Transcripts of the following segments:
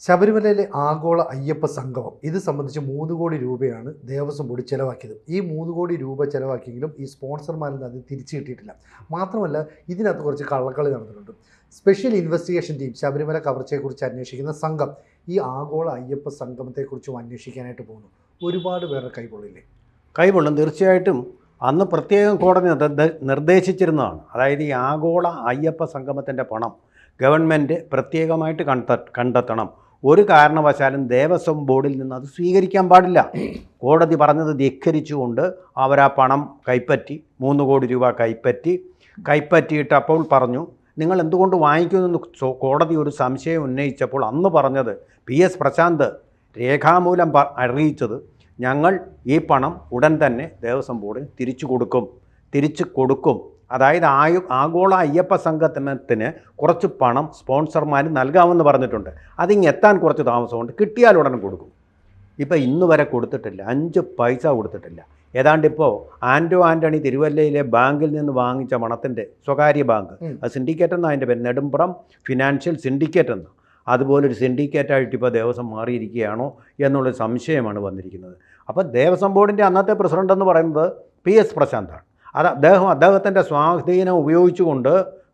ശബരിമലയിലെ ആഗോള അയ്യപ്പ സംഗമം. ഇത് സംബന്ധിച്ച് മൂന്ന് കോടി രൂപയാണ് ദേവസ്വം ബോർഡ് ചിലവാക്കിയത്. ഈ മൂന്ന് കോടി രൂപ ചിലവാക്കിയെങ്കിലും ഈ സ്പോൺസർമാരിൽ നിന്ന് അത് തിരിച്ചു കിട്ടിയിട്ടില്ല. മാത്രമല്ല ഇതിനകത്ത് കുറച്ച് കള്ളക്കളി നടന്നിട്ടുണ്ട്. സ്പെഷ്യൽ ഇൻവെസ്റ്റിഗേഷൻ ടീം ശബരിമല കവർച്ചയെക്കുറിച്ച് അന്വേഷിക്കുന്ന സംഘം ഈ ആഗോള അയ്യപ്പ സംഗമത്തെക്കുറിച്ചും അന്വേഷിക്കാനായിട്ട് പോകുന്നു. ഒരുപാട് പേരുടെ കൈകൊള്ളില്ലേ കൈകൊള്ളും തീർച്ചയായിട്ടും അന്ന് പ്രത്യേകം കോടതി നിർദ്ദ- നിർദ്ദേശിച്ചിരുന്നതാണ്. അതായത് ഈ ആഗോള അയ്യപ്പ സംഗമത്തിന്റെ പണം ഗവൺമെന്റ് പ്രത്യേകമായിട്ട് കണ്ട കണ്ടെത്തണം. ഒരു കാരണവശാലും ദേവസ്വം ബോർഡിൽ നിന്ന് അത് സ്വീകരിക്കാൻ പാടില്ല. കോടതി പറഞ്ഞത് ധിക്കരിച്ചുകൊണ്ട് അവർ ആ പണം കൈപ്പറ്റി മൂന്ന് കോടി രൂപ കൈപ്പറ്റി കൈപ്പറ്റിയിട്ട് അപ്പോൾ പറഞ്ഞു നിങ്ങൾ എന്തുകൊണ്ട് വാങ്ങിക്കുമെന്ന് കോടതി ഒരു സംശയം ഉന്നയിച്ചപ്പോൾ അന്ന് പറഞ്ഞത് പി. എസ്. പ്രശാന്ത് രേഖാമൂലം അറിയിച്ചത് ഞങ്ങൾ ഈ പണം ഉടൻ തന്നെ ദേവസ്വം ബോർഡിന് തിരിച്ചു കൊടുക്കും തിരിച്ചു കൊടുക്കും അതായത് ആയു ആഗോള അയ്യപ്പ സംഘത്തിന് കുറച്ച് പണം സ്പോൺസർമാർ നൽകാമെന്ന് പറഞ്ഞിട്ടുണ്ട്. അതിങ്ങ് എത്താൻ കുറച്ച് താമസമുണ്ട്. കിട്ടിയാൽ ഉടനെ കൊടുക്കും. ഇപ്പോൾ ഇന്ന് വരെ കൊടുത്തിട്ടില്ല. അഞ്ച് പൈസ കൊടുത്തിട്ടില്ല. ഏതാണ്ട് ഇപ്പോൾ ആന്റോ ആന്റണി തിരുവല്ലയിലെ ബാങ്കിൽ നിന്ന് വാങ്ങിച്ച പണത്തിന്റെ സ്വകാര്യ ബാങ്ക്. അത് സിൻഡിക്കേറ്റ് എന്നാണ് അതിന്റെ പേര്? നെടുമ്പ്രം ഫിനാൻഷ്യൽ സിൻഡിക്കേറ്റ് എന്ന്. അതുപോലൊരു സിൻഡിക്കേറ്റായിട്ട് ഇപ്പോൾ ദേവസ്വം മാറിയിരിക്കുകയാണോ എന്നുള്ളൊരു സംശയമാണ് വന്നിരിക്കുന്നത്. അപ്പോൾ ദേവസ്വം ബോർഡിന്റെ അന്നത്തെ പ്രസിഡന്റ് എന്ന് പറയുന്നത് പി എസ് പ്രശാന്താണ്. അത് അദ്ദേഹം അദ്ദേഹത്തിന്റെ സ്വാധീനം ഉപയോഗിച്ചുകൊണ്ട്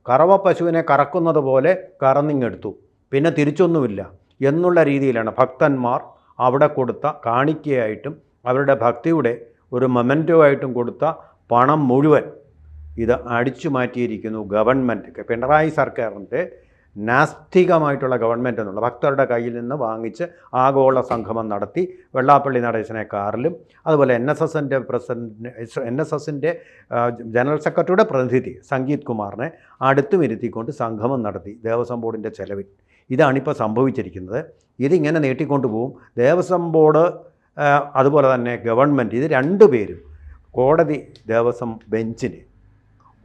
കറവ പശുവിനെ കറക്കുന്നത് പോലെ കറന്നിങ്ങെടുത്തു. പിന്നെ തിരിച്ചൊന്നുമില്ല. എന്നുള്ള രീതിയിലാണ് ഭക്തന്മാർ അവിടെ കൊടുത്ത കാണിക്കയായിട്ടും അവരുടെ ഭക്തിയുടെ ഒരു മൊമെന്റോ ആയിട്ടും കൊടുത്ത പണം മുഴുവൻ ഇത് അടിച്ചു മാറ്റിയിരിക്കുന്നു ഗവൺമെന്റ് പിണറായി സർക്കാരിന്റെ നാസ്തികമായിട്ടുള്ള ഗവൺമെന്റ് എന്നുള്ള ഭക്തരുടെ കയ്യിൽ നിന്ന് വാങ്ങിച്ച് ആഗോള സംഗമം നടത്തി വെള്ളാപ്പള്ളി നടേശനെ കാറിലും അതുപോലെ എൻ എസ് എസിന്റെ പ്രസിഡന്റ് എൻ എസ് എസിന്റെ ജനറൽ സെക്രട്ടറിയുടെ പ്രതിനിധി സംഗീത് കുമാറിനെ അടുത്തും ഇരുത്തിക്കൊണ്ട് സംഗമം നടത്തി ദേവസ്വം ബോർഡിന്റെ ചെലവിൽ. ഇതാണിപ്പോൾ സംഭവിച്ചിരിക്കുന്നത്. ഇതിങ്ങനെ നീട്ടിക്കൊണ്ടു പോവും. ദേവസ്വം ബോർഡ് അതുപോലെ തന്നെ ഗവൺമെന്റ് ഇത് രണ്ടുപേരും കോടതി ദേവസ്വം ബെഞ്ചിന്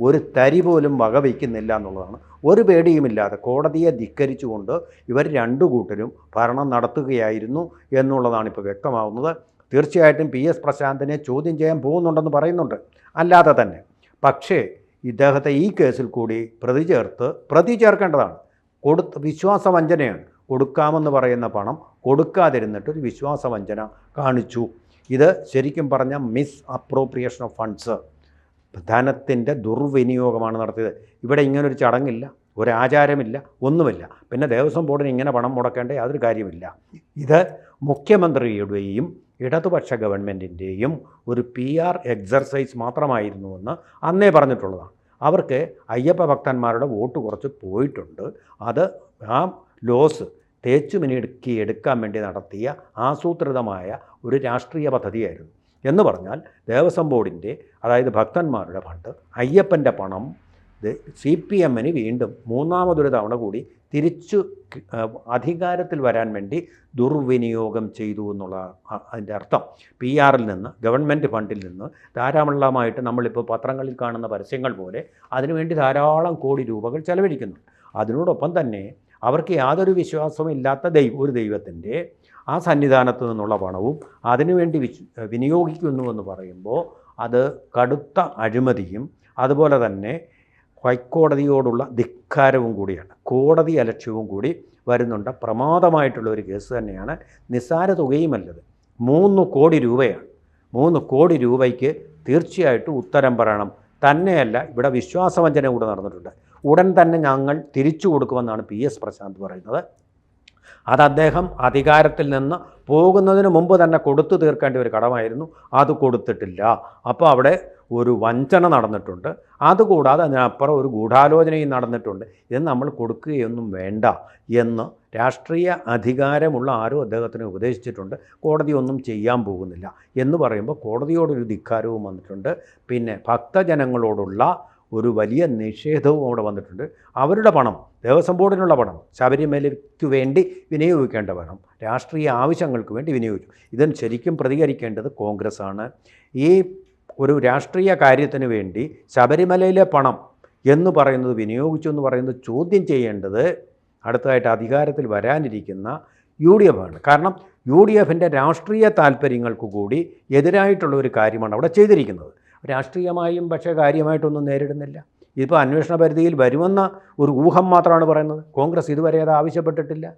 ഒരു തരി പോലും വകവയ്ക്കുന്നില്ല എന്നുള്ളതാണ്. ഒരു പേടിയുമില്ലാതെ കോടതിയെ ധിക്കരിച്ചുകൊണ്ട് ഇവർ രണ്ടു കൂട്ടരും ഭരണം നടത്തുകയായിരുന്നു എന്നുള്ളതാണ് ഇപ്പോൾ വ്യക്തമാവുന്നത്. തീർച്ചയായിട്ടും പി എസ് പ്രശാന്തിനെ ചോദ്യം ചെയ്യാൻ പോകുന്നുണ്ടെന്ന് പറയുന്നുണ്ട്. അല്ലാതെ തന്നെ. പക്ഷേ ഇദ്ദേഹത്തെ ഈ കേസിൽ കൂടി പ്രതി ചേർത്ത് പ്രതി ചേർക്കേണ്ടതാണ്. കൊടുത്ത് വിശ്വാസവഞ്ചനയാണ്. കൊടുക്കാമെന്ന് പറയുന്ന പണം കൊടുക്കാതിരുന്നിട്ട് ഒരു വിശ്വാസവഞ്ചന കാണിച്ചു. ഇത് ശരിക്കും പറഞ്ഞ മിസ് അപ്രോപ്രിയേഷൻ ഓഫ് ഫണ്ട്സ്. ധനത്തിന്റെ ദുർവിനിയോഗമാണ് നടത്തിയത്. ഇവിടെ ഇങ്ങനൊരു ചടങ്ങില്ല ഒരാചാരമില്ല ഒന്നുമില്ല. പിന്നെ ദേവസ്വം ബോർഡിന് ഇങ്ങനെ പണം മുടക്കേണ്ട യാതൊരു കാര്യമില്ല. ഇത് മുഖ്യമന്ത്രിയുടെയും ഇടതുപക്ഷ ഗവൺമെന്റിന്റെയും ഒരു പി ആർ എക്സർസൈസ് മാത്രമായിരുന്നുവെന്ന് അന്നേ പറഞ്ഞിട്ടുള്ളതാണ്. അവർക്ക് അയ്യപ്പ ഭക്തന്മാരുടെ വോട്ട് കുറച്ച് പോയിട്ടുണ്ട്. അത് ആ ലോസ് തേച്ചു മിനുക്കി എടുക്കാൻ വേണ്ടി നടത്തിയ ആസൂത്രിതമായ ഒരു രാഷ്ട്രീയ പദ്ധതിയായിരുന്നു. എന്ന് പറഞ്ഞാൽ ദേവസ്വം ബോർഡിന്റെ അതായത് ഭക്തന്മാരുടെ ഫണ്ട് അയ്യപ്പന്റെ പണം സി പി എമ്മിന് വീണ്ടും മൂന്നാമതൊരു തവണ കൂടി തിരിച്ചു അധികാരത്തിൽ വരാൻ വേണ്ടി ദുർവിനിയോഗം ചെയ്തു എന്നുള്ള അതിന്റെ അർത്ഥം. പി ആറിൽ നിന്ന് ഗവൺമെന്റ് ഫണ്ടിൽ നിന്ന് ധാരാളമായിട്ട് നമ്മളിപ്പോൾ പത്രങ്ങളിൽ കാണുന്ന പരസ്യങ്ങൾ പോലെ അതിനുവേണ്ടി ധാരാളം കോടി രൂപകൾ ചെലവഴിക്കുന്നു അതിനോടൊപ്പം തന്നെ അവർക്ക് യാതൊരു വിശ്വാസവും ഇല്ലാത്ത ദൈവം ഒരു ദൈവത്തിന്റെ ആ സന്നിധാനത്ത് നിന്നുള്ള പണവും അതിനുവേണ്ടി വി വിനിയോഗിക്കുന്നുവെന്ന് പറയുമ്പോൾ അത് കടുത്ത അഴിമതിയും അതുപോലെ തന്നെ ഹൈക്കോടതിയോടുള്ള ധിക്കാരവും കൂടിയാണ്. കോടതി അലക്ഷ്യവും കൂടി വരുന്നുണ്ട്. പ്രമാദമായിട്ടുള്ള ഒരു കേസ് തന്നെയാണ്. നിസ്സാര തുകയുമല്ലത്. മൂന്ന് കോടി രൂപയാണ്. മൂന്ന് കോടി രൂപയ്ക്ക് തീർച്ചയായിട്ടും ഉത്തരം പറയണം. തന്നെയല്ല ഇവിടെ വിശ്വാസവഞ്ചന കൂടെ നടന്നിട്ടുണ്ട്. ഉടൻ തന്നെ ഞങ്ങൾ തിരിച്ചു കൊടുക്കുമെന്നാണ് പി എസ് പ്രശാന്ത് പറയുന്നത്. അത് അദ്ദേഹം അധികാരത്തിൽ നിന്ന് പോകുന്നതിന് മുമ്പ് തന്നെ കൊടുത്തു തീർക്കേണ്ട ഒരു കടമായിരുന്നു. അത് കൊടുത്തിട്ടില്ല. അപ്പോൾ അവിടെ ഒരു വഞ്ചന നടന്നിട്ടുണ്ട്. അതുകൂടാതെ അതിനപ്പുറം ഒരു ഗൂഢാലോചനയും നടന്നിട്ടുണ്ട്. ഇത് നമ്മൾ കൊടുക്കുകയൊന്നും വേണ്ട എന്ന് രാഷ്ട്രീയ അധികാരമുള്ള ആരും അദ്ദേഹത്തിന് ഉപദേശിച്ചിട്ടുണ്ട്. കോടതി ഒന്നും ചെയ്യാൻ പോകുന്നില്ല എന്ന് പറയുമ്പോൾ കോടതിയോടൊരു ധിക്കാരവും വന്നിട്ടുണ്ട്. പിന്നെ ഭക്തജനങ്ങളോടുള്ള ഒരു വലിയ നിഷേധവും അവിടെ വന്നിട്ടുണ്ട്. അവരുടെ പണം ദേവസ്വം ബോർഡിനുള്ള പണം ശബരിമലയ്ക്ക് വേണ്ടി വിനിയോഗിക്കേണ്ട പണം രാഷ്ട്രീയ ആവശ്യങ്ങൾക്ക് വേണ്ടി വിനിയോഗിച്ചു. ഇതിന് ശരിക്കും പ്രതികരിക്കേണ്ടത് കോൺഗ്രസ് ആണ് ഈ ഒരു രാഷ്ട്രീയ കാര്യത്തിന് വേണ്ടി ശബരിമലയിലെ പണം എന്ന് പറയുന്നത് വിനിയോഗിച്ചു എന്ന് പറയുന്നത് ചോദ്യം ചെയ്യേണ്ടത് അടുത്തതായിട്ട് അധികാരത്തിൽ വരാനിരിക്കുന്ന യു ഡി എഫ് ആണ് കാരണം യു ഡി എഫിന്റെ രാഷ്ട്രീയ താല്പര്യങ്ങൾക്ക് കൂടി എതിരായിട്ടുള്ള ഒരു കാര്യമാണ് അവിടെ ചെയ്തിരിക്കുന്നത്. രാഷ്ട്രീയമായും പക്ഷേ കാര്യമായിട്ടൊന്നും നേരിടുന്നില്ല. ഇതിപ്പോൾ അന്വേഷണ പരിധിയിൽ വരുമെന്ന ഒരു ഊഹം മാത്രമാണ് പറയുന്നത്. കോൺഗ്രസ് ഇതുവരെ അത് ആവശ്യപ്പെട്ടിട്ടില്ല.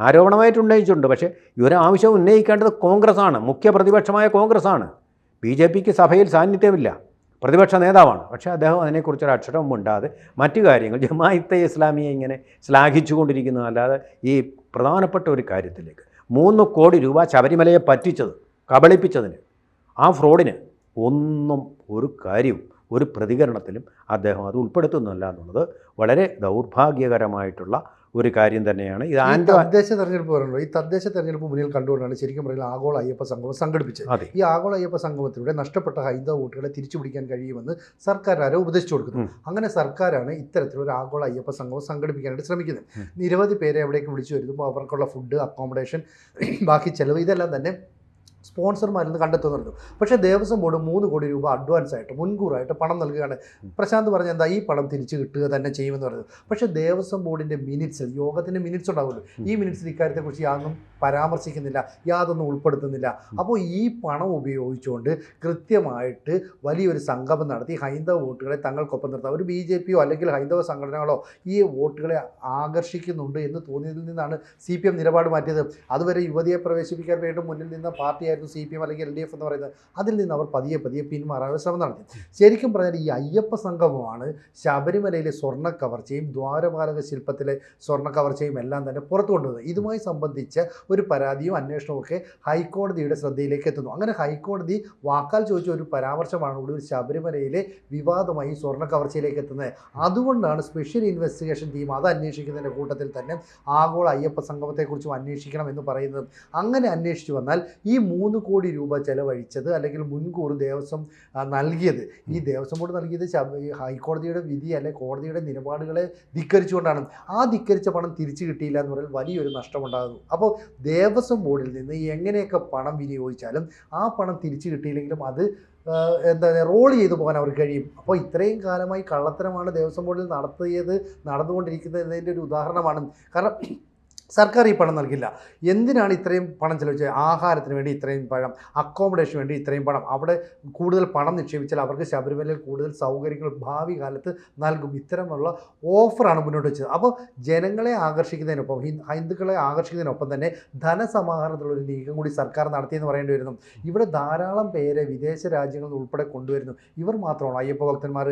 ആരോപണമായിട്ട് ഉന്നയിച്ചിട്ടുണ്ട്. പക്ഷേ ഇവരെ ആവശ്യം ഉന്നയിക്കേണ്ടത് കോൺഗ്രസ്സാണ്. മുഖ്യ പ്രതിപക്ഷമായ കോൺഗ്രസ്സാണ്. ബി ജെ പിക്ക് സഭയിൽ സാന്നിധ്യമില്ല. പ്രതിപക്ഷ നേതാവാണ്. പക്ഷേ അദ്ദേഹം അതിനെക്കുറിച്ചൊരു അക്ഷരം ഉണ്ടാതെ മറ്റു കാര്യങ്ങൾ ജമായത്തെ ഇസ്ലാമിയെ ഇങ്ങനെ ശ്ലാഘിച്ചുകൊണ്ടിരിക്കുന്നു. അല്ലാതെ ഈ പ്രധാനപ്പെട്ട ഒരു കാര്യത്തിലേക്ക് മൂന്ന് കോടി രൂപ ശബരിമലയെ പറ്റിച്ചത് കബളിപ്പിച്ചതിന് ആ ഫ്രോഡിന് ഒന്നും ഒരു കാര്യം ഒരു പ്രതികരണത്തിലും അദ്ദേഹം അത് ഉൾപ്പെടുത്തുന്നില്ല എന്നുള്ളത് വളരെ ദൗർഭാഗ്യകരമായിട്ടുള്ള ഒരു കാര്യം തന്നെയാണ്. ഇത് ആൻഡോ തദ്ദേശ തെരഞ്ഞെടുപ്പ് പറയുന്നത് ഈ തദ്ദേശ തെരഞ്ഞെടുപ്പ് മുന്നിൽ കണ്ടുകൊണ്ടാണ് ശരിക്കും പറയുന്നത് ആഗോള അയ്യപ്പ സംഗമം സംഘടിപ്പിച്ചത്. ഈ ആഗോള അയ്യപ്പ സംഗമത്തിലൂടെ നഷ്ടപ്പെട്ട ഹൈന്ദവ വോട്ടുകളെ തിരിച്ചു പിടിക്കാൻ കഴിയുമെന്ന് സർക്കാർ ആരോ ഉപദേശിച്ചു കൊടുക്കുന്നു. അങ്ങനെ സർക്കാരാണ് ഇത്തരത്തിലൊരു ആഗോള അയ്യപ്പ സംഗമം സംഘടിപ്പിക്കാനായിട്ട് ശ്രമിക്കുന്നത്. നിരവധി പേരെ അവിടേക്ക് വിളിച്ചു വരുമ്പോൾ അവർക്കുള്ള ഫുഡ് അക്കോമഡേഷൻ ബാക്കി ചെലവ് ഇതെല്ലാം തന്നെ സ്പോൺസർമാരിൽ നിന്ന് കണ്ടെത്തുന്നുണ്ട്. പക്ഷേ ദേവസ്വം ബോർഡ് മൂന്ന് കോടി രൂപ അഡ്വാൻസ് ആയിട്ട് മുൻകൂറായിട്ട് പണം നൽകുകയാണ്. പ്രശാന്ത് പറഞ്ഞ എന്താ ഈ പണം തിരിച്ചു കിട്ടുക തന്നെ ചെയ്യുമെന്ന് പറഞ്ഞു പക്ഷേ ദേവസ്വം ബോർഡിന്റെ മിനിറ്റ്സിൽ യോഗത്തിന്റെ മിനിറ്റ്സ് ഉണ്ടാവുമല്ലോ. ഈ മിനിറ്റ്സിൽ ഇക്കാര്യത്തെക്കുറിച്ച് യാതൊന്നും പരാമർശിക്കുന്നില്ല യാതൊന്നും ഉൾപ്പെടുത്തുന്നില്ല. അപ്പോൾ ഈ പണം ഉപയോഗിച്ചുകൊണ്ട് കൃത്യമായിട്ട് വലിയൊരു സംഗമം നടത്തി ഹൈന്ദവ വോട്ടുകളെ തങ്ങൾക്കൊപ്പം നിർത്താം. ഒരു ബി ജെ പിയോ അല്ലെങ്കിൽ ഹൈന്ദവ സംഘടനകളോ ഈ വോട്ടുകളെ ആകർഷിക്കുന്നുണ്ട് എന്ന് തോന്നിയതിൽ നിന്നാണ് സി പി എം നിലപാട് മാറ്റിയത്. അതുവരെ യുവതിയെ പ്രവേശിപ്പിക്കാൻ വേണ്ടി മുന്നിൽ നിന്ന പാർട്ടിയായിരുന്നു സി പി എം അല്ലെങ്കിൽ എൽ ഡി എഫ് എന്ന് പറയുന്നത്. അതിൽ നിന്ന് അവർ പതിയെ പതിയെ പിന്മാറാനുള്ള ശ്രമം നടത്തി. ശരിക്കും പറഞ്ഞാൽ ഈ അയ്യപ്പ സംഗമമാണ് ശബരിമലയിലെ സ്വർണ കവർച്ചയും ദ്വാരപാലക ശില്പത്തിലെ സ്വർണ കവർച്ചയും എല്ലാം തന്നെ പുറത്തു കൊണ്ടുവന്നത്. ഇതുമായി സംബന്ധിച്ച ഒരു പരാതിയും അന്വേഷണവും ഒക്കെ ഹൈക്കോടതിയുടെ ശ്രദ്ധയിലേക്ക് എത്തുന്നു. അങ്ങനെ ഹൈക്കോടതി വാക്കാൽ ചോദിച്ച ഒരു പരാമർശമാണ് ഒടുവിൽ ശബരിമലയിലെ വിവാദമായി സ്വർണ കവർച്ചയിലേക്ക് എത്തുന്നത്. അതുകൊണ്ടാണ് സ്പെഷ്യൽ ഇൻവെസ്റ്റിഗേഷൻ ടീം അത് അന്വേഷിക്കുന്നതിന്റെ കൂട്ടത്തിൽ തന്നെ ആഗോള അയ്യപ്പ സംഗമത്തെക്കുറിച്ചും അന്വേഷിക്കണം എന്ന് പറയുന്നത്. അങ്ങനെ അന്വേഷിച്ചു വന്നാൽ ഈ മൂന്ന് കോടി രൂപ ചെലവഴിച്ചത് അല്ലെങ്കിൽ മുൻകൂർ ദേവസ്വം നൽകിയത്. ഈ ദേവസ്വം ബോർഡ് നൽകിയത് ഹൈക്കോടതിയുടെ വിധി അല്ലെ കോടതിയുടെ നിലപാടുകളെ ധിക്കരിച്ചുകൊണ്ടാണ്. ആ ധിക്കരിച്ച പണം തിരിച്ചു കിട്ടിയില്ല എന്ന് പറഞ്ഞാൽ വലിയൊരു നഷ്ടമുണ്ടാകുന്നു. അപ്പോൾ ദേവസ്വം ബോർഡിൽ നിന്ന് എങ്ങനെയൊക്കെ പണം വിനിയോഗിച്ചാലും ആ പണം തിരിച്ചു കിട്ടിയില്ലെങ്കിലും അത് എന്താ എന്താ റോൾ ചെയ്തു പോകാൻ അവർക്ക് കഴിയും. അപ്പോൾ ഇത്രയും കാലമായി കള്ളത്തരമാണ് ദേവസ്വം ബോർഡിൽ നടത്തിയത് നടന്നുകൊണ്ടിരിക്കുന്നതിന്റെ ഒരു ഉദാഹരണമാണ്. കാരണം സർക്കാർ ഈ പണം നൽകില്ല. എന്തിനാണ് ഇത്രയും പണം ചെലവഴിച്ചത്? ആഹാരത്തിന് വേണ്ടി ഇത്രയും പണം അക്കോമഡേഷന് വേണ്ടി ഇത്രയും പണം. അവിടെ കൂടുതൽ പണം നിക്ഷേപിച്ചാൽ അവർക്ക് ശബരിമലയിൽ കൂടുതൽ സൗകര്യങ്ങൾ ഭാവി കാലത്ത് നൽകും. ഇത്തരമുള്ള ഓഫറാണ് മുന്നോട്ട് വെച്ചത്. അപ്പോൾ ജനങ്ങളെ ആകർഷിക്കുന്നതിനൊപ്പം ഹിന്ദുക്കളെ ആകർഷിക്കുന്നതിനൊപ്പം തന്നെ ധനസമാഹരണത്തിലുള്ള ഒരു നീക്കം കൂടി സർക്കാർ നടത്തിയെന്ന് പറയേണ്ടി വരുന്നു. ഇവിടെ ധാരാളം പേരെ വിദേശ രാജ്യങ്ങളിൽ ഉൾപ്പെടെ കൊണ്ടുവരുന്നു. ഇവർ മാത്രമാണ് അയ്യപ്പ ഭക്തന്മാർ.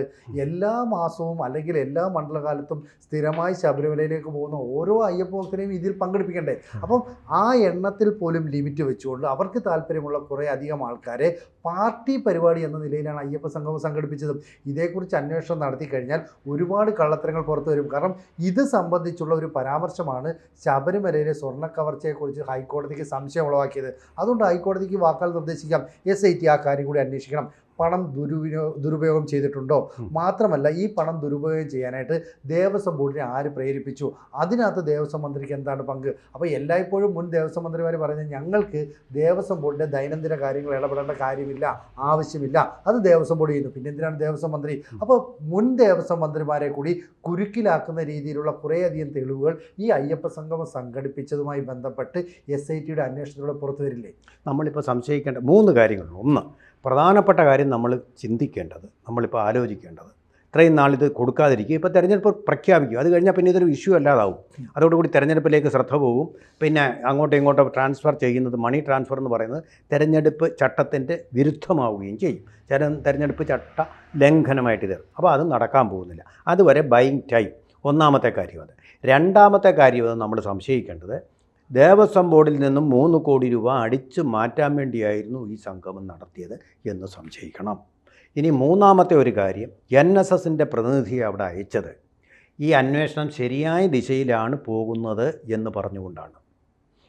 എല്ലാ മാസവും അല്ലെങ്കിൽ എല്ലാ മണ്ഡലകാലത്തും സ്ഥിരമായി ശബരിമലയിലേക്ക് പോകുന്ന ഓരോ അയ്യപ്പ ഭക്തരെയും ഇതിൽ പങ്കെടുപ്പിക്കണ്ടേ? അപ്പം ആ എണ്ണത്തിൽ പോലും ലിമിറ്റ് വെച്ചുകൊണ്ട് അവർക്ക് താല്പര്യമുള്ള കുറേ അധികം ആൾക്കാരെ പാർട്ടി പരിപാടി എന്ന നിലയിലാണ് അയ്യപ്പ സംഗമം സംഘടിപ്പിച്ചതും. ഇതേക്കുറിച്ച് അന്വേഷണം നടത്തി കഴിഞ്ഞാൽ ഒരുപാട് കള്ളത്തരങ്ങൾ പുറത്തു വരും. കാരണം ഇത് സംബന്ധിച്ചുള്ള ഒരു പരാമർശമാണ് ശബരിമലയിലെ സ്വർണ കവർച്ചയെക്കുറിച്ച് ഹൈക്കോടതിക്ക് സംശയം ഉളവാക്കിയത്. അതുകൊണ്ട് ഹൈക്കോടതിക്ക് വാക്കാൽ നിർദ്ദേശിക്കാം. എസ് ഐ ടി ആ കാര്യം കൂടി അന്വേഷിക്കണം. പണം ദുരുവിനോ ദുരുപയോഗം ചെയ്തിട്ടുണ്ടോ? മാത്രമല്ല ഈ പണം ദുരുപയോഗം ചെയ്യാനായിട്ട് ദേവസ്വം ബോർഡിനെ ആര് പ്രേരിപ്പിച്ചു? അതിനകത്ത് ദേവസ്വം മന്ത്രിക്ക് എന്താണ് പങ്ക്? അപ്പോൾ എല്ലായ്പ്പോഴും മുൻ ദേവസ്വം മന്ത്രിമാർ പറഞ്ഞ ഞങ്ങൾക്ക് ദേവസ്വം ബോർഡിന്റെ ദൈനംദിന കാര്യങ്ങൾ ഇടപെടേണ്ട കാര്യമില്ല ആവശ്യമില്ല. അത് ദേവസ്വം ബോർഡ് ചെയ്യുന്നു. പിന്നെ എന്തിനാണ് ദേവസ്വം മന്ത്രി? അപ്പോൾ മുൻ ദേവസ്വം മന്ത്രിമാരെ കൂടി കുരുക്കിലാക്കുന്ന രീതിയിലുള്ള കുറേയധികം തെളിവുകൾ ഈ അയ്യപ്പ സംഗമം സംഘടിപ്പിച്ചതുമായി ബന്ധപ്പെട്ട് എസ് ഐ ടിയുടെ അന്വേഷണത്തിലൂടെ പുറത്തു വരില്ലേ? നമ്മളിപ്പോൾ സംശയിക്കേണ്ട മൂന്ന് കാര്യങ്ങളുണ്ട്. ഒന്ന് പ്രധാനപ്പെട്ട കാര്യം നമ്മൾ ചിന്തിക്കേണ്ടത് നമ്മളിപ്പോൾ ആലോചിക്കേണ്ടത്. ഇത്രയും നാളിത് കൊടുക്കാതിരിക്കുക ഇപ്പോൾ തിരഞ്ഞെടുപ്പ് പ്രഖ്യാപിക്കും അത് കഴിഞ്ഞാൽ പിന്നെ ഇതൊരു ഇഷ്യൂ അല്ലാതാവും. അതോടുകൂടി തിരഞ്ഞെടുപ്പിലേക്ക് ശ്രദ്ധ പോകും. പിന്നെ അങ്ങോട്ടും ഇങ്ങോട്ടും ട്രാൻസ്ഫർ ചെയ്യുന്നത് മണി ട്രാൻസ്ഫർ എന്ന് പറയുന്നത് തിരഞ്ഞെടുപ്പ് ചട്ടത്തിന്റെ വിരുദ്ധമാവുകയും ചെയ്യും. ചില തിരഞ്ഞെടുപ്പ് ചട്ട ലംഘനമായിട്ട് ഇത്. അപ്പോൾ അത് നടക്കാൻ പോകുന്നില്ല. അതുവരെ ബൈങ് ടൈം ഒന്നാമത്തെ കാര്യം അത്. രണ്ടാമത്തെ കാര്യം അത് നമ്മൾ സംശയിക്കേണ്ടത് ദേവസ്വം ബോർഡിൽ നിന്നും മൂന്ന് കോടി രൂപ അടിച്ചു മാറ്റാൻ വേണ്ടിയായിരുന്നു ഈ സംഗമം നടത്തിയത് എന്ന് സംശയിക്കണം. ഇനി മൂന്നാമത്തെ ഒരു കാര്യം എൻ എസ് എസിന്റെ പ്രതിനിധിയെ അവിടെ അയച്ചത്. ഈ അന്വേഷണം ശരിയായ ദിശയിലാണ് പോകുന്നത് എന്ന് പറഞ്ഞുകൊണ്ടാണ്.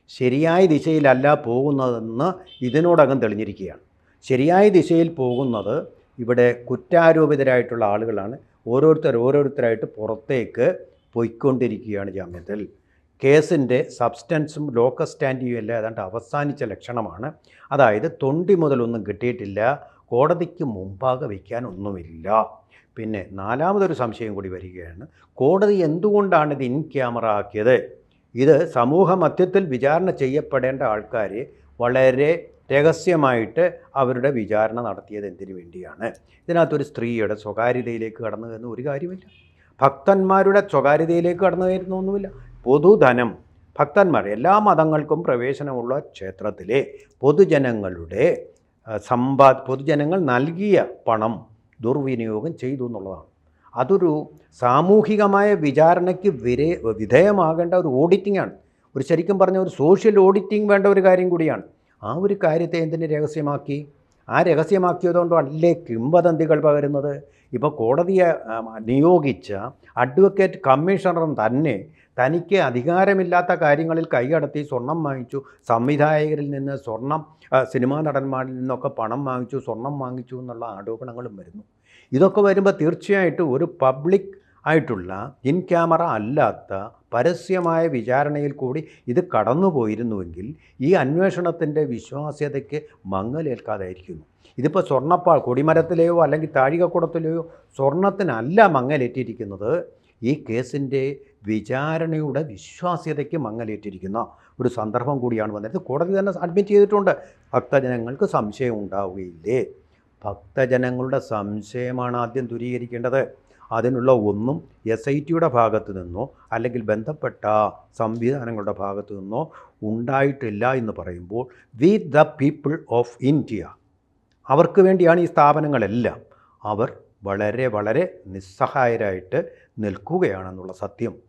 ശരിയായ ദിശയിലല്ല പോകുന്നതെന്ന് ഇതിനോടകം തെളിഞ്ഞിരിക്കുകയാണ്. ശരിയായ ദിശയിൽ പോകുന്നത് ഇവിടെ കുറ്റാരോപിതരായിട്ടുള്ള ആളുകളാണ്. ഓരോരുത്തർ ഓരോരുത്തരായിട്ട് പുറത്തേക്ക് പോയിക്കൊണ്ടിരിക്കുകയാണ് ജാമ്യത്തിൽ. കേസിന്റെ സബ്സ്റ്റൻസും ലോക്കസ് സ്റ്റാൻഡിയും എല്ലാം ഏതാണ്ട് അവസാനിച്ച ലക്ഷണമാണ്. അതായത് തൊണ്ടി മുതലൊന്നും കിട്ടിയിട്ടില്ല. കോടതിക്ക് മുമ്പാകെ വയ്ക്കാനൊന്നുമില്ല പിന്നെ നാലാമതൊരു സംശയം കൂടി വരികയാണ്. കോടതി എന്തുകൊണ്ടാണ് ഇത് ഇൻ ക്യാമറ ആക്കിയത്? ഇത് സമൂഹ മധ്യത്തിൽ വിചാരണ ചെയ്യപ്പെടേണ്ട ആൾക്കാർ വളരെ രഹസ്യമായിട്ട് അവരുടെ വിചാരണ നടത്തിയത് എന്തിനു വേണ്ടിയാണ്? ഇതിനകത്തൊരു സ്ത്രീയുടെ സ്വകാര്യതയിലേക്ക് കടന്നു എന്ന് ഒരു കാര്യമില്ല. ഭക്തന്മാരുടെ സ്വകാര്യതയിലേക്ക് കടന്നു കയറുന്നൊന്നുമില്ല പൊതുധനം ഭക്തന്മാർ എല്ലാ മതങ്ങൾക്കും പ്രവേശനമുള്ള ക്ഷേത്രത്തിലെ പൊതുജനങ്ങളുടെ സമ്പാ പൊതുജനങ്ങൾ നൽകിയ പണം ദുർവിനിയോഗം ചെയ്തു എന്നുള്ളതാണ്. അതൊരു സാമൂഹികമായ വിചാരണയ്ക്ക് വിരേ വിധേയമാകേണ്ട ഒരു ഓഡിറ്റിംഗ് ആണ് ഒരു ശരിക്കും പറഞ്ഞ ഒരു സോഷ്യൽ ഓഡിറ്റിംഗ് വേണ്ട ഒരു കാര്യം കൂടിയാണ്. ആ ഒരു കാര്യത്തെ എന്തിന് രഹസ്യമാക്കി? ആ രഹസ്യമാക്കിയതുകൊണ്ടോ അല്ലേ കിംവദന്തികൾ പകരുന്നത്? ഇപ്പോൾ കോടതിയെ നിയോഗിച്ച അഡ്വക്കേറ്റ് കമ്മീഷണറും തന്നെ തനിക്ക് അധികാരമില്ലാത്ത കാര്യങ്ങളിൽ കൈകടത്തി സ്വർണം വാങ്ങിച്ചു. സംവിധായകരിൽ നിന്ന് സ്വർണം സിനിമാ നടന്മാരിൽ നിന്നൊക്കെ പണം വാങ്ങിച്ചു സ്വർണം വാങ്ങിച്ചു എന്നുള്ള ആരോപണങ്ങളും വരുന്നു. ഇതൊക്കെ വരുമ്പോൾ തീർച്ചയായിട്ടും ഒരു പബ്ലിക് ആയിട്ടുള്ള ഇൻ ക്യാമറ അല്ലാത്ത പരസ്യമായ വിചാരണയിൽ കൂടി ഇത് കടന്നു പോയിരുന്നുവെങ്കിൽ ഈ അന്വേഷണത്തിന്റെ വിശ്വാസ്യതയ്ക്ക് മങ്ങലേൽക്കാതായിരിക്കുന്നു. ഇതിപ്പോൾ സ്വർണപ്പാൾ കൊടിമരത്തിലെയോ അല്ലെങ്കിൽ താഴികക്കുടത്തിലെയോ സ്വർണത്തിനല്ല മങ്ങലേറ്റിയിരിക്കുന്നത് ഈ കേസിന്റെ വിചാരണയുടെ വിശ്വാസ്യതയ്ക്ക് മങ്ങലേറ്റിരിക്കുന്ന ഒരു സന്ദർഭം കൂടിയാണ് വന്നത്. കോടതി തന്നെ അഡ്മിറ്റ് ചെയ്തിട്ടുണ്ട്. ഭക്തജനങ്ങൾക്ക് സംശയം ഉണ്ടാവുകയില്ലേ? ഭക്തജനങ്ങളുടെ സംശയമാണ് ആദ്യം ദൂരീകരിക്കേണ്ടത്. അതിനുള്ള ഒന്നും എസ് ഐ ടിയുടെ ഭാഗത്തു നിന്നോ അല്ലെങ്കിൽ ബന്ധപ്പെട്ട സംവിധാനങ്ങളുടെ ഭാഗത്തു നിന്നോ ഉണ്ടായിട്ടില്ല എന്ന് പറയുമ്പോൾ we the people of India അവർക്ക് വേണ്ടിയാണ് ഈ സ്ഥാപനങ്ങളെല്ലാം. അവർ വളരെ വളരെ നിസ്സഹായരായിട്ട് നിൽക്കുകയാണെന്നുള്ള സത്യം.